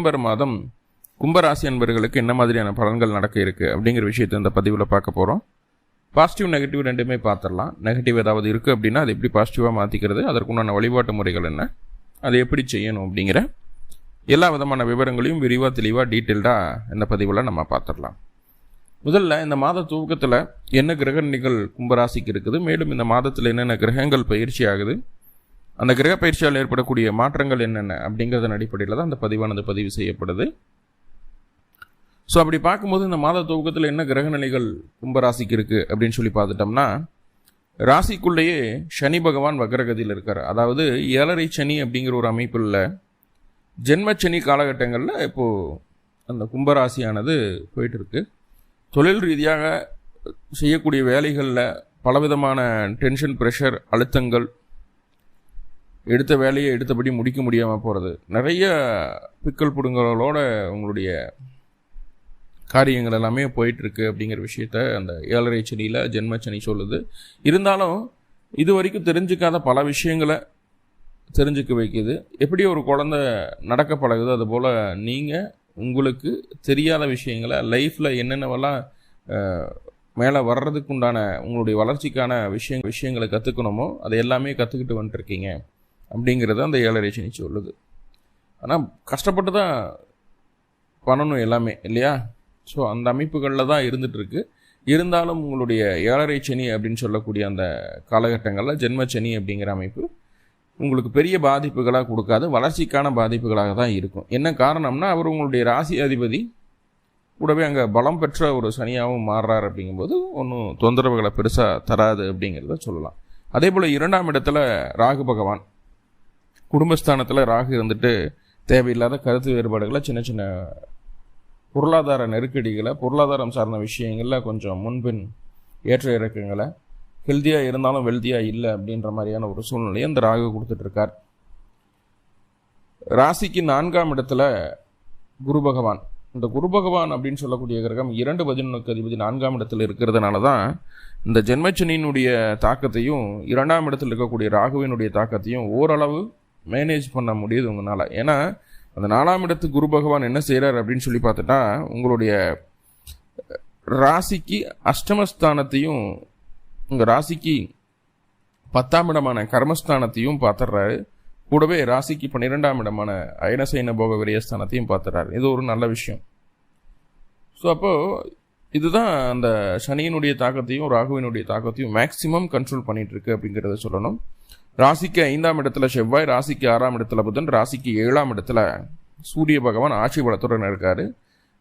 September மாதம் கும்பராசி அன்பர்களுக்கு என்ன மாதிரியான பலன்கள் நடக்க இருக்குது அப்படிங்கிற விஷயத்தை இந்த பதிவில் பார்க்க போகிறோம் பாசிட்டிவ் நெகட்டிவ் ரெண்டுமே பார்த்துடலாம். நெகட்டிவ் ஏதாவது இருக்குது அப்படின்னா அது எப்படி பாசிட்டிவாக மாற்றிக்கிறது அதற்குண்டான வழிபாட்டு முறைகள் என்ன? அதை எப்படி செய்யணும் அப்படிங்கிற எல்லா விதமான விவரங்களையும் விரிவாக தெளிவாக டீட்டெயில்டாக இந்த பதிவில் நம்ம பார்த்துடலாம். முதல்ல இந்த மாத துவக்கத்தில் என்ன கிரகணிகள் கும்பராசிக்கு இருக்குது? மேலும் இந்த மாதத்தில் என்னென்ன கிரகங்கள் பயிற்சி ஆகுது? அந்த கிரக பயிற்சியால் ஏற்படக்கூடிய மாற்றங்கள் என்னென்ன அப்படிங்கிறதன் அடிப்படையில் தான் அந்த பதிவானது பதிவு செய்யப்படுது. ஸோ அப்படி பார்க்கும்போது இந்த மாத துவக்கத்தில் என்ன கிரக நிலைகள் கும்பராசிக்கு இருக்குது அப்படின்னு சொல்லி பார்த்துட்டோம்னா ராசிக்குள்ளேயே சனி பகவான் வக்ரகதியில் இருக்கார். அதாவது ஏழரை சனி அப்படிங்கிற ஒரு அமைப்பில் ஜென்மச்சனி காலகட்டங்களில் இப்போது அந்த கும்பராசியானது போயிட்டுருக்கு. தொழில் ரீதியாக செய்யக்கூடிய வேலைகளில் பலவிதமான டென்ஷன் ப்ரெஷர் அழுத்தங்கள் எடுத்த வேலையை எடுத்தபடி முடிக்க முடியாமல் போகிறது நிறைய பிக்கல் புடுங்களோட உங்களுடைய காரியங்கள் எல்லாமே போயிட்டுருக்கு அப்படிங்கிற விஷயத்த அந்த ஏழரை சனியில் ஜென்மச்சனி சொல்லுது. இருந்தாலும் இது வரைக்கும் தெரிஞ்சுக்காத பல விஷயங்களை தெரிஞ்சுக்க வைக்கிது. எப்படி ஒரு குழந்த நடக்க பழகுது. அதுபோல் நீங்கள் உங்களுக்கு தெரியாத விஷயங்களை லைஃப்பில் என்னென்னவெல்லாம் மேலே வர்றதுக்குண்டான உங்களுடைய வளர்ச்சிக்கான விஷய விஷயங்களை கற்றுக்கணுமோ அதை எல்லாமே கற்றுக்கிட்டு வந்துட்டுருக்கீங்க. அப்படிங்கிறது அந்த ஏழரை சனி சொல்லுது. ஆனால் கஷ்டப்பட்டு தான் பண்ணணும் எல்லாமே இல்லையா? ஸோ அந்த அமைப்புகளில் தான் இருந்துகிட்ருக்கு இருந்தாலும் உங்களுடைய ஏழரை சனி அப்படின்னு சொல்லக்கூடிய அந்த காலகட்டங்களில் ஜென்மச்சனி அப்படிங்கிற அமைப்பு உங்களுக்கு பெரிய பாதிப்புகளாக கொடுக்காது வளர்ச்சிக்கான பாதிப்புகளாக தான் இருக்கும். என்ன காரணம்னா அவர் உங்களுடைய ராசி அதிபதி கூடவே அங்கே பலம் பெற்ற ஒரு சனியாகவும் மாறுறார் அப்படிங்கும்போது ஒன்றும் தொந்தரவுகளை பெருசாக தராது அப்படிங்கிறத சொல்லலாம். அதே போல் இரண்டாம் இடத்துல ராகு பகவான். குடும்பஸ்தானத்தில் ராகு இருந்துட்டு தேவையில்லாத கருத்து வேறுபாடுகளை சின்ன சின்ன பொருளாதார நெருக்கடிகளை பொருளாதாரம் சார்ந்த விஷயங்களில் கொஞ்சம் முன்பின் ஏற்ற இறக்கங்களை ஹெல்த்தியாக இருந்தாலும் வெல்த்தியாக இல்லை அப்படின்ற மாதிரியான ஒரு சூழ்நிலையை அந்த ராகு கொடுத்துட்ருக்கார் ராசிக்கு நான்காம் இடத்துல குரு பகவான். இந்த குரு பகவான் அப்படின்னு சொல்லக்கூடிய கிரகம் இரண்டு பதினொன்றுக்கு அதிபதி நான்காம் இடத்துல இருக்கிறதுனால தான் இந்த ஜென்மச்சனியினுடைய தாக்கத்தையும் இரண்டாம் இடத்தில் இருக்கக்கூடிய ராகுவினுடைய தாக்கத்தையும் ஓரளவு மேனேஜ் பண்ண முடியுது உங்களால் ஏன்னா அந்த நாலாம் இடத்து குரு பகவான் என்ன செய்கிறார் அப்படின்னு சொல்லி பார்த்துட்டா உங்களுடைய ராசிக்கு அஷ்டமஸ்தானத்தையும் உங்கள் ராசிக்கு பத்தாம் இடமான கர்மஸ்தானத்தையும் பார்த்துடுறாரு. கூடவே ராசிக்கு பன்னிரெண்டாம் இடமான அயனசைன போக விரயஸ்தானத்தையும் பார்த்துறாரு இது ஒரு நல்ல விஷயம். ஸோ அப்போது இதுதான் அந்த சனியினுடைய தாக்கத்தையும் ராகுவினுடைய தாக்கத்தையும் மேக்சிமம் கண்ட்ரோல் பண்ணிட்டு இருக்கு அப்படிங்கிறத சொல்லணும். ராசிக்கு ஐந்தாம் இடத்துல செவ்வாய் ராசிக்கு ஆறாம் இடத்துல புதன் ராசிக்கு ஏழாம் இடத்துல சூரிய பகவான் ஆட்சி பலத்துடன் இருக்காரு.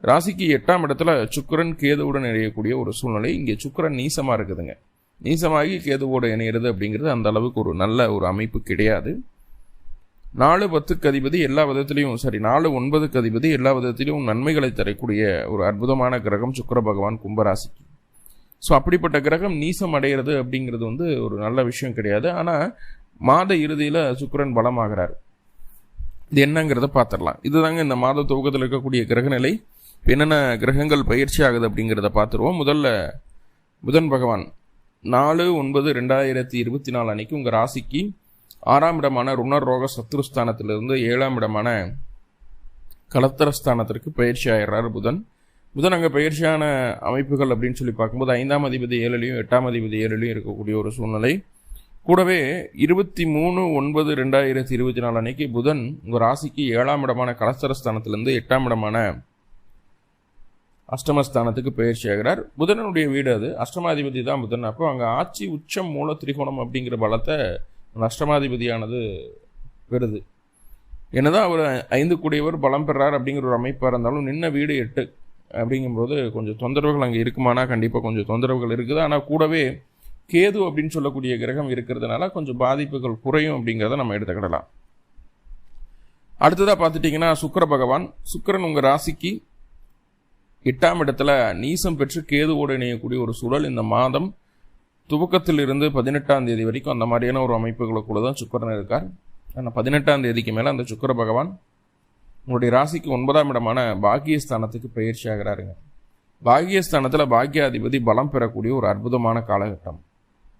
ராசிக்கு எட்டாம் இடத்துல சுக்கரன் கேதுவுடன் இணையக்கூடிய ஒரு சூழ்நிலை. இங்கே சுக்கரன் நீசமாக இருக்குதுங்க. நீசமாகி கேதுவோடு இணையிறது அப்படிங்கிறது அந்த அளவுக்கு ஒரு நல்ல ஒரு அமைப்பு கிடையாது. நாலு பத்துக்கு அதிபதி எல்லா விதத்திலையும் சரி நாலு ஒன்பதுக்கு அதிபதி எல்லா விதத்திலையும் நன்மைகளை தரக்கூடிய ஒரு அற்புதமான கிரகம் சுக்கர பகவான் கும்பராசிக்கு. ஸோ அப்படிப்பட்ட கிரகம் நீசம் அடைகிறது அப்படிங்கிறது வந்து ஒரு நல்ல விஷயம் கிடையாது. ஆனால் மாத இறுதியில் சுக்கரன் பலமாகிறார். இது என்னங்கிறத பார்த்துடலாம் இதுதாங்க இந்த மாத துவக்கத்தில் இருக்கக்கூடிய கிரகநிலை. என்னென்ன கிரகங்கள் பயிற்சி ஆகுது அப்படிங்கிறத பார்த்துருவோம் முதல்ல புதன் பகவான் நாலு ஒன்பது ரெண்டாயிரத்தி இருபத்தி நாலு அன்னைக்கு உங்கள் ராசிக்கு ஆறாம் இடமான ருணர் ரோக சத்ருஸ்தானத்திலிருந்து ஏழாம் இடமான கலத்தரஸ்தானத்திற்கு பயிற்சி ஆயிடுறார் புதன். புதன் அங்கே பயிற்சியான அமைப்புகள் அப்படின்னு சொல்லி பார்க்கும்போது ஐந்தாம் அதிபதி ஏழுலையும் எட்டாம் அதிபதி ஏழுலையும் இருக்கக்கூடிய ஒரு சூழ்நிலை. கூடவே இருபத்தி மூணு ஒன்பது ரெண்டாயிரத்தி இருபத்தி நாலு அன்னைக்கு புதன் உங்கள் ராசிக்கு ஏழாம் இடமான கலஸ்தரஸ்தானத்திலிருந்து எட்டாம் இடமான அஷ்டமஸ்தானத்துக்கு பயிற்சி ஆகிறார் புதனனுடைய வீடு அது. அஷ்டமாதிபதி தான் புதன். அப்போ அங்கே ஆட்சி உச்சம் மூல திரிகோணம் அப்படிங்கிற பலத்தை அந்த அஷ்டமாதிபதியானது பெறுது. என்னதான் அவர் ஐந்து கூடியவர் பலம் பெறார் அப்படிங்கிற ஒரு அமைப்பாக இருந்தாலும் நின்ன வீடு எட்டு அப்படிங்கும்போது கொஞ்சம் தொந்தரவுகள் அங்கே இருக்குமானா கண்டிப்பாக கொஞ்சம் தொந்தரவுகள் இருக்குது. ஆனால் கூடவே கேது அப்படின்னு சொல்லக்கூடிய கிரகம் இருக்கிறதுனால கொஞ்சம் பாதிப்புகள் குறையும் அப்படிங்கிறத நம்ம எடுத்துக்கிடலாம். அடுத்ததாக பார்த்துட்டிங்கன்னா சுக்கர பகவான். சுக்கரன் உங்கள் ராசிக்கு எட்டாம் இடத்துல நீசம் பெற்று கேதுவோடு இணையக்கூடிய ஒரு சூழல் இந்த மாதம். துவக்கத்திலிருந்து பதினெட்டாம் தேதி வரைக்கும் அந்த மாதிரியான ஒரு அமைப்புகளுக்குள்ள தான் சுக்கரன் இருக்கார். ஆனால் பதினெட்டாம் தேதிக்கு மேலே அந்த சுக்கர பகவான் உங்களுடைய ராசிக்கு ஒன்பதாம் இடமான பாக்கியஸ்தானத்துக்கு பயிற்சி ஆகிறாருங்க பாக்கியஸ்தானத்தில் பாக்கியாதிபதி பலம் பெறக்கூடிய ஒரு அற்புதமான காலகட்டம்.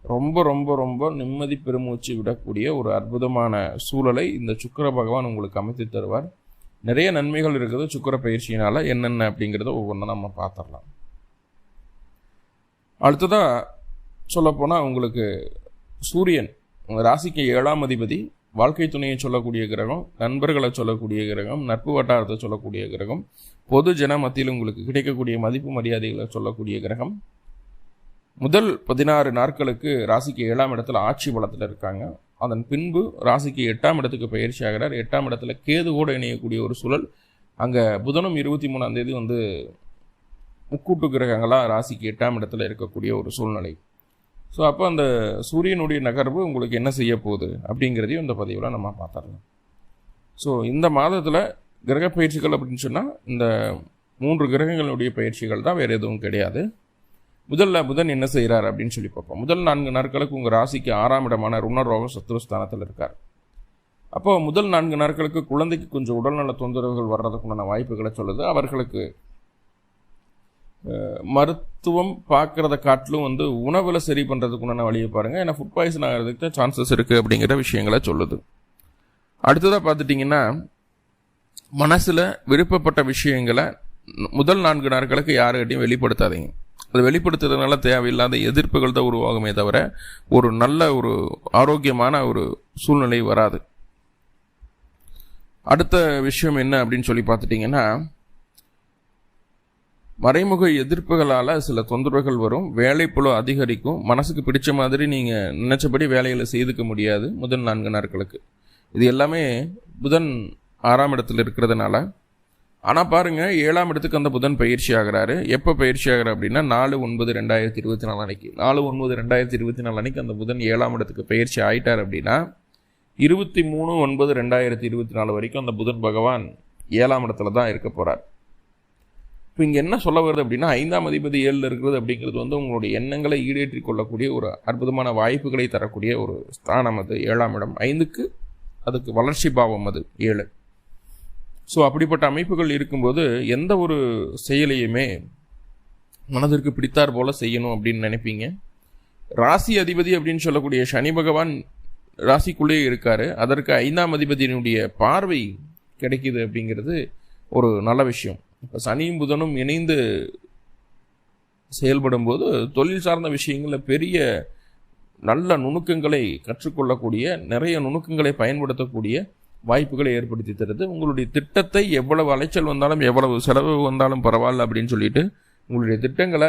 ரொம்ப ரொம்ப ரொம்ப நிம்மதி பெருமூச்சு விடக்கூடிய ஒரு அற்புதமான சூழலை இந்த சுக்கர பகவான் உங்களுக்கு அமைத்து தருவார். நிறைய நன்மைகள் இருக்குது சுக்கர பயிற்சியினால் என்னென்ன அப்படிங்கிறத ஒவ்வொன்றா நம்ம பார்த்துடலாம். அடுத்ததாக சொல்லப்போனால் உங்களுக்கு சூரியன் உங்கள் ராசிக்கு ஏழாம் அதிபதி வாழ்க்கை துணையை சொல்லக்கூடிய கிரகம் நண்பர்களை சொல்லக்கூடிய கிரகம் நட்பு வட்டாரத்தை சொல்லக்கூடிய கிரகம் பொது ஜன மத்தியில் உங்களுக்கு கிடைக்கக்கூடிய மதிப்பு மரியாதைகளை சொல்லக்கூடிய கிரகம் முதல் பதினாறு நாட்களுக்கு ராசிக்கு ஏழாம் இடத்துல ஆட்சி பலத்தில் இருக்காங்க. அதன் பின்பு ராசிக்கு எட்டாம் இடத்துக்கு பயிற்சி ஆகிறார். எட்டாம் இடத்துல கேது கூட இணையக்கூடிய ஒரு சூழல். அங்கே புதனும் இருபத்தி மூணாம் தேதி வந்து முக்கூட்டு கிரகங்களாக ராசிக்கு எட்டாம் இடத்துல இருக்கக்கூடிய ஒரு சூழ்நிலை. ஸோ அப்போ அந்த சூரியனுடைய நகர்வு உங்களுக்கு என்ன செய்ய போகுது அப்படிங்கிறதையும் இந்த பதிவில் நம்ம பார்த்துடலாம். ஸோ இந்த மாதத்தில் கிரக பயிற்சிகள் அப்படின்னு சொன்னால் இந்த மூன்று கிரகங்களுடைய பயிற்சிகள் தான் வேறு எதுவும் கிடையாது. முதல்ல புதன் என்ன செய்கிறார் அப்படின்னு சொல்லி பார்ப்போம். முதல் நான்கு நாட்களுக்கு உங்கள் ராசிக்கு ஆறாம் இடமான ருணரோகம் சத்துருஸ்தானத்தில் இருக்கார். அப்போ முதல் நான்கு நாட்களுக்கு குழந்தைக்கு கொஞ்சம் உடல்நல தொந்தரவுகள் வர்றதுக்குண்டான வாய்ப்புகளை சொல்லுது. அவர்களுக்கு மருத்துவம் பார்க்குறத காட்டிலும் வந்து உணவில் சரி பண்ணுறதுக்குண்டான வழியை பாருங்கள் ஏன்னா ஃபுட் பாய்சன் ஆகிறதுக்கு தான் சான்சஸ் இருக்குது அப்படிங்கிற விஷயங்களை சொல்லுது. அடுத்ததாக பார்த்துட்டிங்கன்னா மனசில் விருப்பப்பட்ட விஷயங்களை முதல் நான்கு நாட்களுக்கு யாருக்கிட்டையும் வெளிப்படுத்தாதீங்க. அதை வெளிப்படுத்துறதுனால தேவையில்லாத எதிர்ப்புகள் தான் உருவாகுமே தவிர ஒரு நல்ல ஒரு ஆரோக்கியமான ஒரு சூழ்நிலை வராது. அடுத்த விஷயம் என்ன அப்படின்னு சொல்லி பார்த்துட்டிங்கன்னா மறைமுக எதிர்ப்புகளால் சில தொந்தரவுகள் வரும். வேலைப்புழு அதிகரிக்கும். மனசுக்கு பிடிச்ச மாதிரி நீங்கள் நினச்சபடி வேலைகளை செய்துக்க முடியாது. முதல் நான்கு நாட்களுக்கு. இது எல்லாமே புதன் ஆறாம் இடத்துல இருக்கிறதுனால ஆனால் பாருங்கள் ஏழாம் இடத்துக்கு அந்த புதன் பயிற்சி ஆகிறாரு. எப்போ பயிற்சி ஆகிறார் அப்படின்னா நாலு ஒன்பது ரெண்டாயிரத்தி இருபத்தி நாலு அன்னைக்கு. நாலு ஒன்பது ரெண்டாயிரத்தி இருபத்தி நாலு அன்னைக்கு அந்த புதன் ஏழாம் இடத்துக்கு பயிற்சி ஆயிட்டார் அப்படின்னா இருபத்தி மூணு ஒன்பது ரெண்டாயிரத்தி இருபத்தி நாலு வரைக்கும் அந்த புதன் பகவான் ஏழாம் இடத்துல தான் இருக்க போகிறார் இப்போ இங்கே என்ன சொல்ல வருது அப்படின்னா ஐந்தாம் அதிபதி ஏழில் இருக்கிறது அப்படிங்கிறது வந்து உங்களுடைய எண்ணங்களை ஈடேற்றி கொள்ளக்கூடிய ஒரு அற்புதமான வாய்ப்புகளை தரக்கூடிய ஒரு ஸ்தானம் அது ஏழாம் இடம். ஐந்துக்கு அதுக்கு வளர்ச்சி பாவம் அது ஏழு. ஸோ அப்படிப்பட்ட அமைப்புகள் இருக்கும்போது எந்த ஒரு செயலையுமே மனதிற்கு பிடித்தார் போல செய்யணும் அப்படின்னு நினைப்பீங்க? ராசி அதிபதி அப்படின்னு சொல்லக்கூடிய சனி பகவான் ராசிக்குள்ளேயே இருக்காரு. அதற்கு ஐந்தாம் அதிபதியினுடைய பார்வை கிடைக்கிது அப்படிங்கிறது ஒரு நல்ல விஷயம். இப்போ சனியும் புதனும் இணைந்து செயல்படும் போது தொழில் சார்ந்த விஷயங்களில் பெரிய நல்ல நுணுக்கங்களை கற்றுக்கொள்ளக்கூடிய நிறைய நுணுக்கங்களை பயன்படுத்தக்கூடிய வாய்ப்புகளை ஏற்படுத்தி தருது. உங்களுடைய திட்டத்தை எவ்வளவு அலைச்சல் வந்தாலும் எவ்வளவு செலவு வந்தாலும் பரவாயில்ல அப்படின்னு சொல்லிட்டு உங்களுடைய திட்டங்களை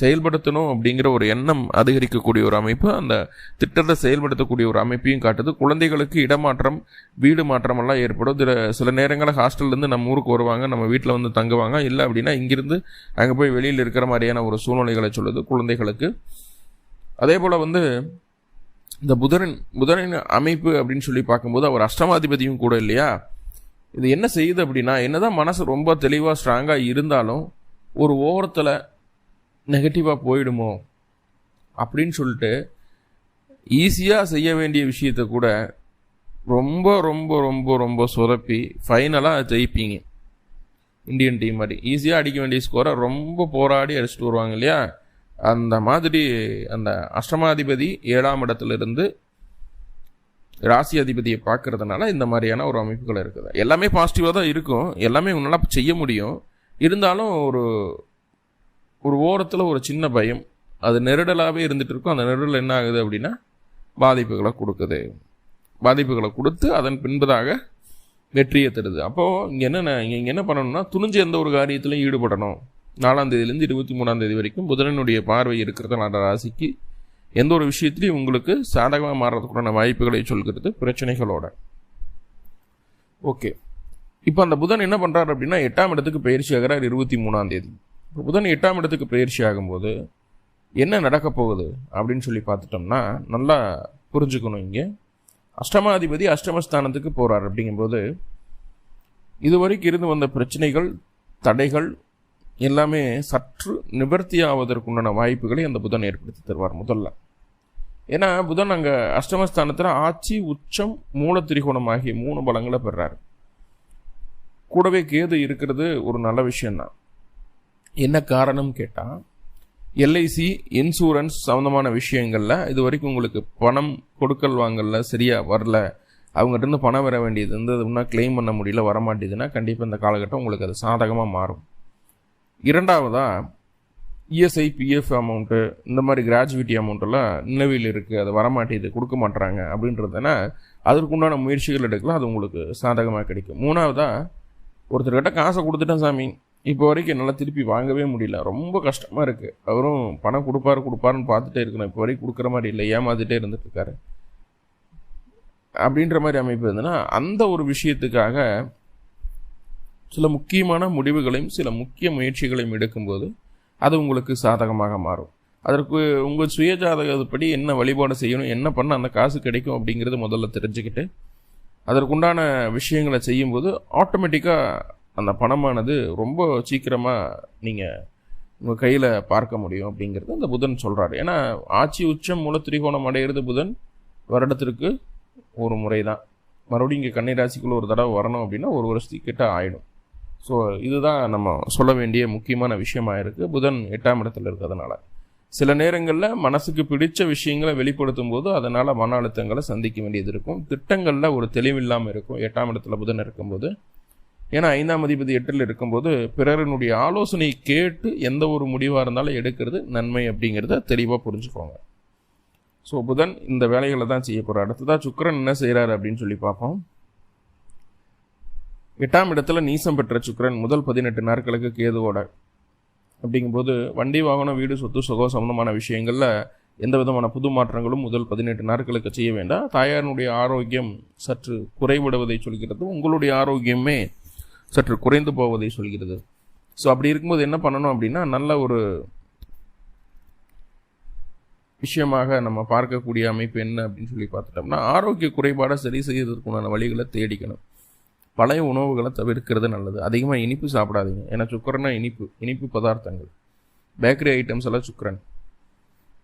செயல்படுத்தணும் அப்படிங்கிற ஒரு எண்ணம் அதிகரிக்கக்கூடிய ஒரு அமைப்பு அந்த திட்டத்தை செயல்படுத்தக்கூடிய ஒரு அமைப்பையும் காட்டுது. குழந்தைகளுக்கு இடமாற்றம் வீடு மாற்றமெல்லாம் ஏற்படும். சில சில நேரங்களில் ஹாஸ்டல்லேருந்து நம்ம ஊருக்கு வருவாங்க நம்ம வீட்டில் வந்து தங்குவாங்க. இல்லை அப்படின்னா இங்கிருந்து அங்கே போய் வெளியில் இருக்கிற மாதிரியான ஒரு சூழ்நிலைகளை சொல்லுது குழந்தைகளுக்கு. அதே போல் வந்து இந்த புதரன் புதனின் அமைப்பு அப்படின்னு சொல்லி பார்க்கும்போது அவர் அஷ்டமாதிபதியும் கூட இல்லையா? இது என்ன செய்யுது அப்படின்னா என்னதான் மனசு ரொம்ப தெளிவாக ஸ்ட்ராங்காக இருந்தாலும் ஒரு ஓரத்தில் நெகட்டிவாக போயிடுமோ அப்படின்னு சொல்லிட்டு ஈஸியாக செய்ய வேண்டிய விஷயத்த கூட ரொம்ப ரொம்ப ரொம்ப ரொம்ப சொதப்பி ஃபைனலாக ஜெயிப்பீங்க. இந்தியன் டீம் மாதிரி. ஈஸியாக அடிக்க வேண்டிய ஸ்கோரை ரொம்ப போராடி அடிச்சுட்டு வருவாங்க இல்லையா? அந்த மாதிரி அந்த அஷ்டமாதிபதி ஏழாம் இடத்துலேருந்து ராசி அதிபதியை பார்க்கறதுனால இந்த மாதிரியான ஒரு அமைப்புகள் இருக்குது. எல்லாமே பாசிட்டிவாக தான் இருக்கும். எல்லாமே உன்னால் செய்ய முடியும். இருந்தாலும் ஒரு ஒரு ஓரத்தில் ஒரு சின்ன பயம். அது நெருடலாகவே இருந்துகிட்டு இருக்கும். அந்த நெருடல் என்ன ஆகுது அப்படின்னா பாதிப்புகளை கொடுக்குது. பாதிப்புகளை கொடுத்து அதன் பின்பதாக வெற்றியை தருது. அப்போது இங்கே என்னென்ன இங்கே என்ன பண்ணணும்னா துணிஞ்சு எந்த ஒரு காரியத்திலையும் ஈடுபடணும். நாலாம் தேதியிலேருந்து இருபத்தி மூணாம் தேதி வரைக்கும் புதனனுடைய பார்வை இருக்கிறதுனால ராசிக்கு. எந்த ஒரு விஷயத்துலையும் உங்களுக்கு சாதகமாக மாறுறதுக்குண்டான வாய்ப்புகளை சொல்கிறது பிரச்சனைகளோட. ஓகே. இப்போ அந்த புதன் என்ன பண்ணுறாரு அப்படின்னா எட்டாம் இடத்துக்கு பயிற்சி ஆகிறார் இருபத்தி மூணாம் தேதி. இப்போ புதன் எட்டாம் இடத்துக்கு பயிற்சி ஆகும்போது என்ன நடக்க போகுது அப்படின்னு சொல்லி பார்த்துட்டோம்னா நல்லா புரிஞ்சுக்கணும் இங்கே. அஷ்டமாதிபதி அஷ்டமஸ்தானத்துக்கு போகிறார் அப்படிங்கும்போது இதுவரைக்கும் இருந்து வந்த பிரச்சனைகள் தடைகள் எல்லாமே சற்று நிவர்த்தி ஆவதற்குண்டான வாய்ப்புகளை அந்த புதன் ஏற்படுத்தி தருவார் முதல்ல. ஏன்னா புதன் அங்கே அஷ்டமஸ்தானத்தில் ஆட்சி உச்சம் மூல திரிகோணம் ஆகிய மூணு பலங்களை பெறாரு. கூடவே கேது இருக்கிறது ஒரு நல்ல விஷயம்தான் என்ன காரணம் கேட்டால் எல்ஐசி இன்சூரன்ஸ் சம்மந்தமான விஷயங்களில் இது வரைக்கும் உங்களுக்கு பணம் கொடுக்கல் வாங்கல சரியாக வரல அவங்ககிட்ட இருந்து பணம் வர வேண்டியது இருந்தது இன்னும் கிளைம் பண்ண முடியல வர மாட்டேதுன்னா கண்டிப்பாக இந்த காலகட்டம் உங்களுக்கு அது சாதகமாக மாறும். இரண்டாவதாக இஎஸ்ஐ பிஎஃப் அமௌண்ட்டு இந்த மாதிரி கிராஜுவிட்டி அமௌண்ட்டெல்லாம் நிலவில் இருக்குது அது வரமாட்டேது கொடுக்க மாட்டுறாங்க அப்படின்றதுனா அதற்குண்டான முயற்சிகள் எடுக்கலாம் அது உங்களுக்கு சாதகமாக கிடைக்கும். மூணாவதாக ஒருத்தர்கிட்ட காசை கொடுத்துட்டேன் சாமி. இப்போ வரைக்கும் என்னால் திருப்பி வாங்கவே முடியல. ரொம்ப கஷ்டமாக இருக்குது அவரும் பணம் கொடுப்பாரு கொடுப்பாருன்னு பார்த்துட்டே இருக்கணும். இப்போ வரைக்கும் கொடுக்குற மாதிரி இல்லை ஏமாந்துட்டே இருந்துட்டுருக்காரு அப்படின்ற மாதிரி அமைப்பு இருந்ததுன்னா அந்த ஒரு விஷயத்துக்காக சில முக்கியமான முடிவுகளையும் சில முக்கிய முயற்சிகளையும் எடுக்கும்போது அது உங்களுக்கு சாதகமாக மாறும். அதற்கு உங்கள் சுய ஜாதகப்படி என்ன வழிபாடு செய்யணும் என்ன பண்ண அந்த காசு கிடைக்கும் அப்படிங்கிறது முதல்ல தெரிஞ்சுக்கிட்டு அதற்குண்டான விஷயங்களை செய்யும்போது ஆட்டோமேட்டிக்காக அந்த பணமானது ரொம்ப சீக்கிரமாக நீங்கள் உங்கள் கையில் பார்க்க முடியும் அப்படிங்கிறது அந்த புதன் சொல்கிறாரு ஏன்னா ஆட்சி உச்சம் மூல திரிகோணம் அடையிறது புதன் வருடத்திற்கு ஒரு முறை தான் மறுபடியும் இங்கே கன்னிராசிக்குள்ளே ஒரு தடவை வரணும் அப்படின்னா ஒரு வருஷத்துக்கிட்ட ஆகிடும் ஸோ இதுதான் நம்ம சொல்ல வேண்டிய முக்கியமான விஷயமா இருக்குது புதன் எட்டாம் இடத்துல இருக்கிறதுனால. சில நேரங்களில் மனசுக்கு பிடிச்ச விஷயங்களை வெளிப்படுத்தும் போது அதனால் மன அழுத்தங்களை சந்திக்க வேண்டியது இருக்கும். திட்டங்களில் ஒரு தெளிவில்லாமல் இருக்கும். எட்டாம் இடத்துல புதன் இருக்கும்போது. ஏன்னா ஐந்தாம் அதிபதி எட்டில் இருக்கும்போது பிறரினுடைய ஆலோசனை கேட்டு எந்த ஒரு முடிவாக இருந்தாலும் எடுக்கிறது நன்மை அப்படிங்கிறத தெளிவாக புரிஞ்சுக்கோங்க. ஸோ புதன் இந்த வேலைகளை தான் செய்ய போகிறார் அடுத்ததாக சுக்கரன் என்ன செய்கிறாரு அப்படின்னு சொல்லி பார்ப்போம். எட்டாம் இடத்துல நீசம் பெற்ற சுக்கரன் முதல் பதினெட்டு நாட்களுக்கு கேதுவோட. அப்படிங்கும்போது வண்டி வாகனம் வீடு சொத்து சுகம் சம்பந்தமான விஷயங்களில் எந்த விதமான புது மாற்றங்களும் முதல் பதினெட்டு நாட்களுக்கு செய்ய வேண்டாம். தாயாரினுடைய ஆரோக்கியம் சற்று குறைவிடுவதை சொல்கிறது. உங்களுடைய ஆரோக்கியமே சற்று குறைந்து போவதை சொல்கிறது. ஸோ அப்படி இருக்கும்போது என்ன பண்ணணும் அப்படின்னா நல்ல ஒரு விஷயமாக நம்ம பார்க்கக்கூடிய அமைப்பு என்ன அப்படின்னு சொல்லி பார்த்துட்டோம்னா ஆரோக்கிய குறைபாடை சரி செய்யறதுக்குண்டான வழிகளை தேடிக்கணும். பழைய உணவுகளை தவிர்க்கிறது நல்லது. அதிகமாக இனிப்பு சாப்பிடாதீங்க. ஏன்னா சுக்கரனா இனிப்பு இனிப்பு பதார்த்தங்கள். பேக்கரி ஐட்டம்ஸ் எல்லாம் சுக்கரன்.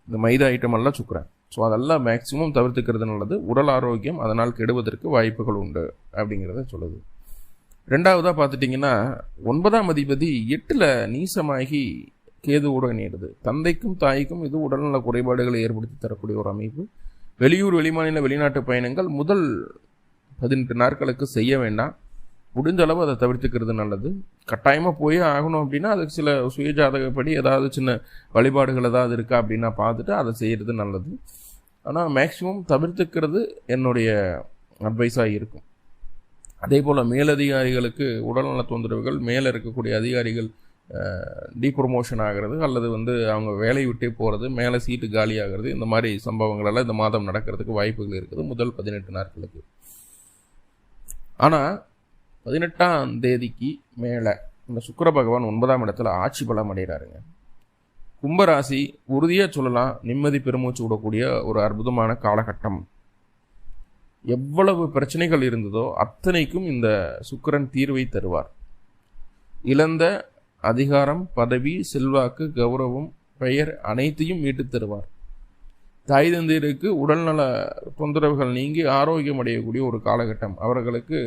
இந்த மைதா ஐட்டம் எல்லாம் சுக்கரன். ஸோ அதெல்லாம் மேக்சிமம் தவிர்த்துக்கிறது நல்லது. உடல் ஆரோக்கியம் அதனால் கெடுவதற்கு வாய்ப்புகள் உண்டு அப்படிங்கிறத சொல்லுது. ரெண்டாவதாக பார்த்துட்டிங்கன்னா ஒன்பதாம் அதிபதி எட்டில் நீசமாகி கேதுவோடு இணையிறது தந்தைக்கும் தாய்க்கும் இது உடல்நல குறைபாடுகளை ஏற்படுத்தி தரக்கூடிய ஒரு அமைப்பு. வெளியூர் வெளிமாநில வெளிநாட்டு பயணங்கள் முதல் பதினெட்டு நாட்களுக்கு செய்ய வேண்டாம். முடிஞ்ச அளவு அதை தவிர்த்துக்கிறது நல்லது. கட்டாயமாக போய் ஆகணும் அப்படின்னா அதுக்கு சில சுயஜாதகப்படி ஏதாவது சின்ன வழிபாடுகள் ஏதாவது இருக்கா அப்படின்னா பார்த்துட்டு அதை செய்கிறது நல்லது. ஆனால் மேக்ஸிமம் தவிர்த்துக்கிறது என்னுடைய அட்வைஸாக இருக்கும். அதே போல் மேலதிகாரிகளுக்கு உடல்நல தொந்தரவுகள் மேலே இருக்கக்கூடிய அதிகாரிகள் டீப்ரொமோஷன் ஆகிறது அல்லது வந்து அவங்க வேலையை விட்டே போகிறது மேலே சீட்டு காலி ஆகிறது இந்த மாதிரி சம்பவங்களெல்லாம் இந்த மாதம் நடக்கிறதுக்கு வாய்ப்புகள் இருக்குது. முதல் பதினெட்டு நாட்களுக்கு. ஆனால் பதினெட்டாம் தேதிக்கு மேலே இந்த சுக்கர பகவான் ஒன்பதாம் இடத்துல ஆட்சி பலம் அடைகிறாருங்க. கும்பராசி உறுதியாக சொல்லலாம் நிம்மதி பெருமூச்சு விடக்கூடிய ஒரு அற்புதமான காலகட்டம். எவ்வளவு பிரச்சனைகள் இருந்ததோ அத்தனைக்கும் இந்த சுக்கரன் தீர்வை தருவார். இழந்த அதிகாரம் பதவி செல்வாக்கு கௌரவம் பெயர் அனைத்தையும் மீட்டுத் தருவார். தாய் தந்தையருக்கு உடல்நல தொந்தரவுகள் நீங்கி ஆரோக்கியம் அடையக்கூடிய ஒரு காலகட்டம். அவர்களுக்கு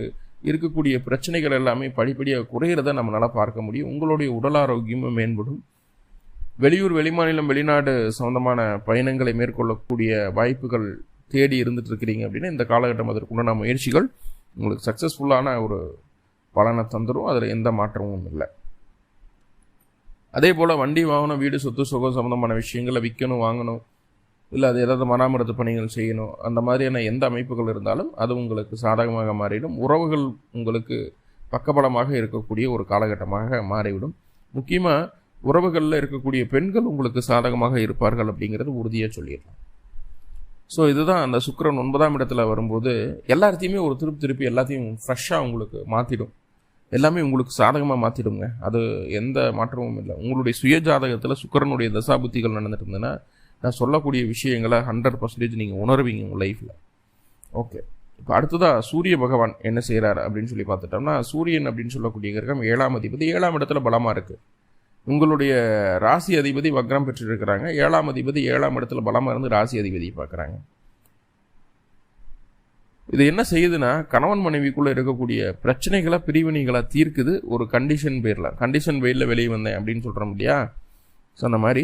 இருக்கக்கூடிய பிரச்சனைகள் எல்லாமே படிப்படியாக குறையிறத நம்மளால் பார்க்க முடியும். உங்களுடைய உடல் ஆரோக்கியமும் மேம்படும். வெளியூர் வெளிமாநிலம் வெளிநாடு சம்பந்தமான பயணங்களை மேற்கொள்ளக்கூடிய வாய்ப்புகள் தேடி இருந்துட்டு இருக்கிறீங்க அப்படின்னா இந்த காலகட்டம் அதற்குண்டான முயற்சிகள் உங்களுக்கு சக்ஸஸ்ஃபுல்லான ஒரு பலனை தந்துடும் அதில் எந்த மாற்றமும் இல்லை. அதே போல் வண்டி வாங்கணும் வீடு சொத்து சுகம் சம்மந்தமான விஷயங்களை விற்கணும் வாங்கணும். இல்லை அது ஏதாவது மராமரத்து பணிகள் செய்யணும். அந்த மாதிரியான எந்த அமைப்புகள் இருந்தாலும் அது உங்களுக்கு சாதகமாக மாறிவிடும் உறவுகள் உங்களுக்கு பக்கபலமாக இருக்கக்கூடிய ஒரு காலகட்டமாக மாறிவிடும். முக்கியமாக உறவுகளில் இருக்கக்கூடிய பெண்கள் உங்களுக்கு சாதகமாக இருப்பார்கள் அப்படிங்கிறது உறுதியாக சொல்லிடலாம். ஸோ இதுதான் அந்த சுக்கரன் ஒன்பதாம் இடத்துல வரும்போது எல்லாத்தையுமே ஒரு திருப்பி திருப்பி எல்லாத்தையும் ஃப்ரெஷ்ஷாக உங்களுக்கு மாற்றிடும் எல்லாமே உங்களுக்கு சாதகமாக மாற்றிடுங்க அது எந்த மாற்றமும் இல்லை. உங்களுடைய சுய ஜாதகத்தில் சுக்கரனுடைய தசாபுத்திகள் நடந்துட்டு இருந்ததுன்னா நான் சொல்லக்கூடிய விஷயங்களை ஹண்ட்ரட் பர்சன்டேஜ் நீங்கள் உணர்வீங்க உங்கள் லைஃப்பில் ஓகே இப்போ அடுத்ததாக சூரிய பகவான் என்ன செய்கிறார் அப்படின்னு சொல்லி பார்த்துட்டோம்னா சூரியன் அப்படின்னு சொல்லக்கூடிய கிரகம் ஏழாம் அதிபதி ஏழாம் இடத்துல பலமாக இருக்குது உங்களுடைய ராசி அதிபதி வக்ரம் பெற்றிருக்கிறாங்க. ஏழாம் அதிபதி ஏழாம் இடத்துல பலமாக இருந்து ராசி அதிபதியை பார்க்குறாங்க. இது என்ன செய்யுதுன்னா கணவன் மனைவிக்குள்ளே இருக்கக்கூடிய பிரச்சனைகளை பிரிவினைகளை தீர்க்குது ஒரு கண்டிஷன் பேரில். கண்டிஷன் பேரில் வெளியே வந்தேன் அப்படின்னு சொல்கிறோம் இல்லையா? ஸோ அந்த மாதிரி